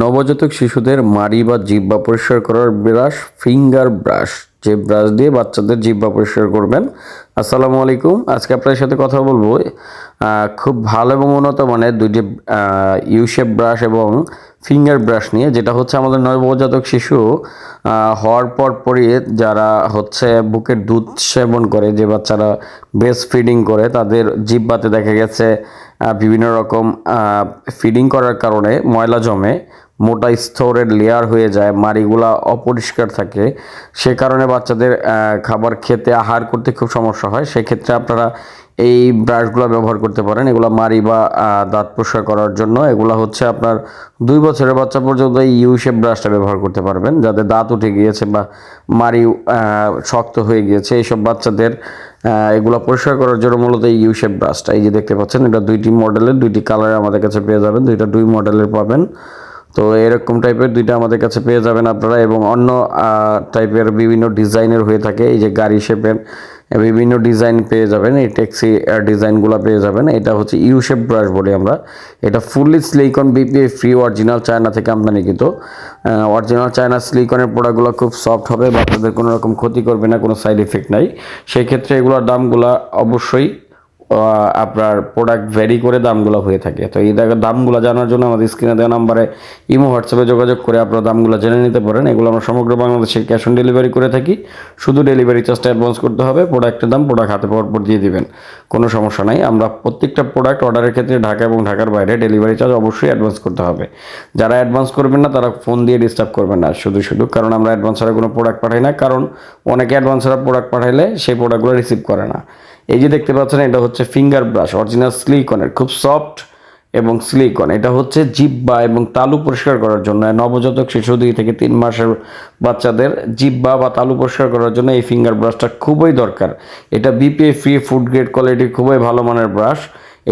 নবজাতক শিশুদের মাড়ি বা জিহ্বা পরিষ্কার করার ব্রাশ, ফিঙ্গার ব্রাশ, যে ব্রাশ দিয়ে বাচ্চাদের জিহ্বা পরিষ্কার করবেন। আসসালামু আলাইকুম। আজকে আপনার সাথে কথা বলব খুব ভালো এবং উন্নত মানের দুইটি ইউশেপ ব্রাশ এবং ফিঙ্গার ব্রাশ নিয়ে, যেটা হচ্ছে আমাদের নবজাতক শিশু হওয়ার পর পরই যারা হচ্ছে বুকের দুধ সেবন করে, যে বাচ্চারা ব্রেস্ট ফিডিং করে, তাদের জিহ্বাতে দেখা গেছে বিভিন্ন রকম ফিডিং করার কারণে ময়লা জমে। মোটা স্তরের লেয়ার হয়ে যায় মাড়িগুলা অপরিষ্কার থাকে। সে কারণে বাচ্চাদের খাবার খেতে আহার করতে খুব সমস্যা হয়। সেক্ষেত্রে আপনারা এই ব্রাশগুলো ব্যবহার করতে পারেন। এগুলো মাড়ি বা দাঁত পরিষ্কার করার জন্য। এগুলো হচ্ছে আপনার দুই বছরের বাচ্চা পর্যন্ত এই ইউ শেপ ব্রাশটা ব্যবহার করতে পারবেন যাদের দাঁত উঠে গিয়েছে বা আহ, শক্ত হয়ে গিয়েছে। এইসব বাচ্চাদের এগুলো পরিষ্কার করার জন্য মূলত এই ইউ শেপ ব্রাশটা এই যে দেখতে পাচ্ছেন এটা দুইটি মডেলের দুইটি কালারে আমাদের কাছে পেয়ে যাবেন। দুইটা দুই মডেলের পাবেন। তো এরকম টাইপের দুইটা আমাদের কাছে পেয়ে যাবেন আপনারা এবং অন্য টাইপের বিভিন্ন ডিজাইনের হয়ে থাকে এই যে গাড়ি শেপের বিভিন্ন ডিজাইন পেয়ে যাবেন, এই ট্যাক্সি ডিজাইনগুলো পেয়ে যাবেন। এটা হচ্ছে ইউ শেপ ব্রাশ বলি আমরা। এটা fully silicone BPA free original China থেকে আমদানিকৃত অরিজিনাল চায়না স্লিকনের প্রোডাক্টগুলো খুব সফট হবে বা বাচ্চাদের কোনো রকম ক্ষতি করবে না, কোনো সাইড এফেক্ট নাই। সেই ক্ষেত্রে এগুলোর দামগুলো অবশ্যই আপনার প্রোডাক্ট ভ্যারি করে দামগুলো হয়ে থাকে। তো এই দামগুলো জানার জন্য আমাদের স্ক্রিনে দেওয়া নাম্বারে ইমো হোয়াটসঅ্যাপে যোগাযোগ করে আপনারা দামগুলো জেনে নিতে পারেন। এগুলো আমরা সমগ্র বাংলাদেশে ক্যাশ অন ডেলিভারি করে থাকি। শুধু ডেলিভারি চার্জটা অ্যাডভান্স করতে হবে প্রোডাক্টের দাম প্রোডাক্ট হাতে পাওয়ার পর দিয়ে দিবেন। কোনো সমস্যা নাই। আমরা প্রত্যেকটা প্রোডাক্ট অর্ডারের ক্ষেত্রে ঢাকা এবং ঢাকার বাইরে ডেলিভারি চার্জ অবশ্যই অ্যাডভান্স করতে হবে। যারা অ্যাডভান্স করবেন না, তারা ফোন দিয়ে ডিস্টার্ব করবেন না। শুধু শুধু। কারণ আমরা অ্যাডভান্স ছাড়া কোনো প্রোডাক্ট পাঠাই না। কারণ অনেকে অ্যাডভান্স ছাড়া প্রোডাক্ট পাঠাইলে সেই প্রোডাক্টগুলো রিসিভ করে না। এই যে দেখতে পাচ্ছেন, এটা হচ্ছে ফিঙ্গার ব্রাশ অরিজিনাল স্লিকনের খুব সফট এবং স্লিকন এটা হচ্ছে জিব্বা এবং তালু পরিষ্কার করার জন্য। নবজাতক শিশু দুই থেকে তিন মাসের বাচ্চাদের জিব্বা বা তালু পরিষ্কার করার জন্য এই ফিঙ্গার ব্রাশটা খুবই দরকার। এটা বিপিএ ফ্রি ফুড গ্রেড কোয়ালিটির খুবই ভালো মানের ব্রাশ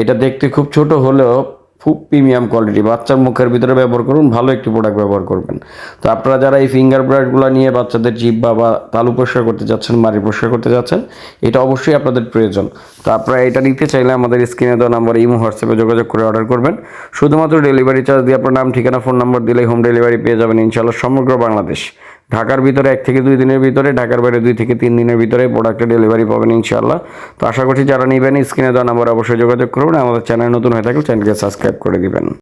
এটা দেখতে খুব ছোট হলেও খুব প্রিমিয়াম কোয়ালিটি বাচ্চার মুখের ভিতরে ব্যবহার করুন, ভালো একটি প্রোডাক্ট ব্যবহার করবেন। তো আপনারা যারা এই ফিঙ্গার ব্রাশগুলো নিয়ে বাচ্চাদের জিব্বা বা তালু পরিষ্কার করতে যাচ্ছেন মারি পরিষ্কার করতে যাচ্ছেন, এটা অবশ্যই আপনাদের প্রয়োজন। তো আপনারা এটা নিতে চাইলে আমাদের স্ক্রিনে দেওয়া নাম্বার ইমো হোয়াটসঅ্যাপে যোগাযোগ করে অর্ডার করবেন। শুধুমাত্র ডেলিভারি চার্জ দিয়ে আপনার নাম, ঠিকানা ফোন নাম্বার দিলেই হোম ডেলিভারি পেয়ে যাবেন ইনশাআল্লাহ সমগ্র বাংলাদেশ। ঢাকার ভিতরে এক থেকে দুই দিনের ভিতরে, ঢাকার বাইরে দুই থেকে তিন দিনের ভিতরে প্রোডাক্টের ডেলিভারি পাবেন ইনশাল্লাহ তো আশা করছি যারা নেবেন, স্ক্রিনে দেওয়া নাম্বার অবশ্যই যোগাযোগ করুন। আমাদের চ্যানেল নতুন হয়ে থাকলে চ্যানেলকে সাবস্ক্রাইব করে দিবেন।